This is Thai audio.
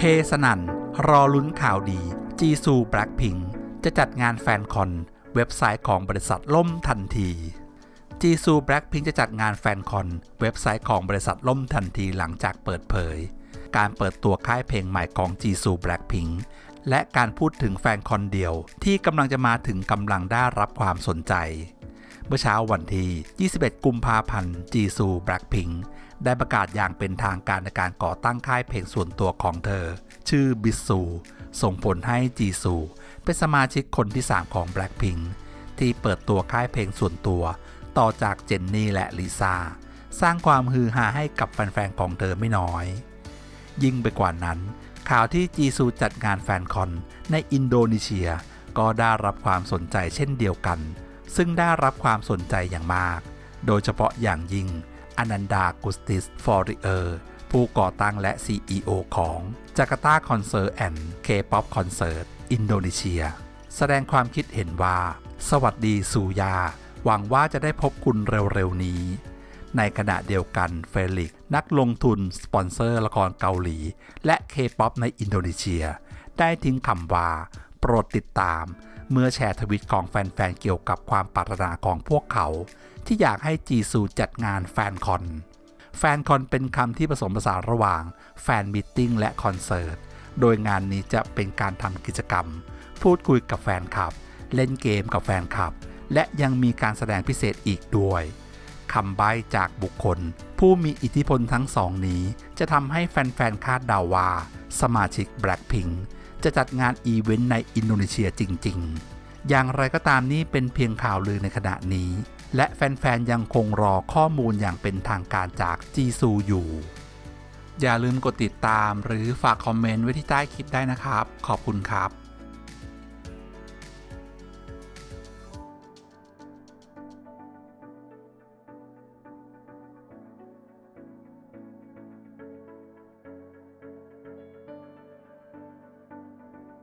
เฮสนันรอลุ้นข่าวดีจีซูแบล็คพิงจะจัดงานแฟนคอน เว็บไซต์ของบริษัทล่มทันทีจีซูแบล็คพิงจะจัดงานแฟนคอน เว็บไซต์ของบริษัทล่มทันทีหลังจากเปิดเผย การเปิดตัวค่ายเพลงใหม่ของจีซูแบล็คพิงและการพูดถึงแฟนคอนเดียวที่กำลังจะมาถึงกำลังได้รับความสนใจ เมื่อเช้าวันที่ 21 กุมภาพันธ์ จีซูแบล็คพิงได้ประกาศอย่างเป็นทางการในการก่อตั้งค่ายเพลงส่วนตัวของเธอ ชื่อบิซูส่งผลให้จีซู เป็นสมาชิกคนที่ 3 ของ Blackpink ที่เปิดตัวค่ายเพลงส่วนตัว ต่อจากเจนนี่และลิซ่าสร้างความฮือฮาให้กับแฟนๆของเธอไม่น้อย ยิ่งไปกว่านั้น ข่าวที่จีซูจัดงานแฟนคอนในอินโดนีเซีย ก็ได้รับความสนใจเช่นเดียวกัน ซึ่งได้รับความสนใจอย่างมาก โดยเฉพาะอย่างยิ่งอนันดากุสติสฟอริเออร์ผู้ก่อตั้งและ CEO ของ Jakarta Concert and K-POP Concert อินโดนีเซีย แสดงความคิดเห็นว่า สวัสดีสูยา หวังว่าจะได้พบคุณเร็วๆนี้ ในขณะเดียวกันเฟลิกนักลงทุน สปอนเซอร์ละครเกาหลี และเคป๊อปในอินโดนีเซีย ได้ทิ้งคำว่า โปรดติดตาม เมื่อแชร์ทวิตของแฟนๆเกี่ยวกับความปรารถนาของพวกเขา ที่อยากให้จีซูจัดงานแฟนคอน แฟนคอนเป็นคำที่ผสมผสานระหว่างแฟนมิทติ้งและคอนเสิร์ต โดยงานนี้จะเป็นการทำกิจกรรม พูดคุยกับแฟนคลับ เล่นเกมกับแฟนคลับ และยังมีการแสดงพิเศษอีกด้วยคำใบ้จากบุคคล ผู้มีอิทธิพลทั้งสองนี้ จะทำให้แฟนๆคาดเดาว่า สมาชิก Blackpink จะจัดงานอีเวนต์ในอินโดนีเซียจริง ๆ อย่างไรก็ตามนี้เป็นเพียงข่าวลือในขณะนี้ และแฟน ๆ ยังคงรอข้อมูลอย่างเป็นทางการจากจีซูอยู่ อย่าลืมกดติดตามหรือฝากคอมเมนต์ไว้ที่ใต้คลิปได้นะครับ ขอบคุณครับ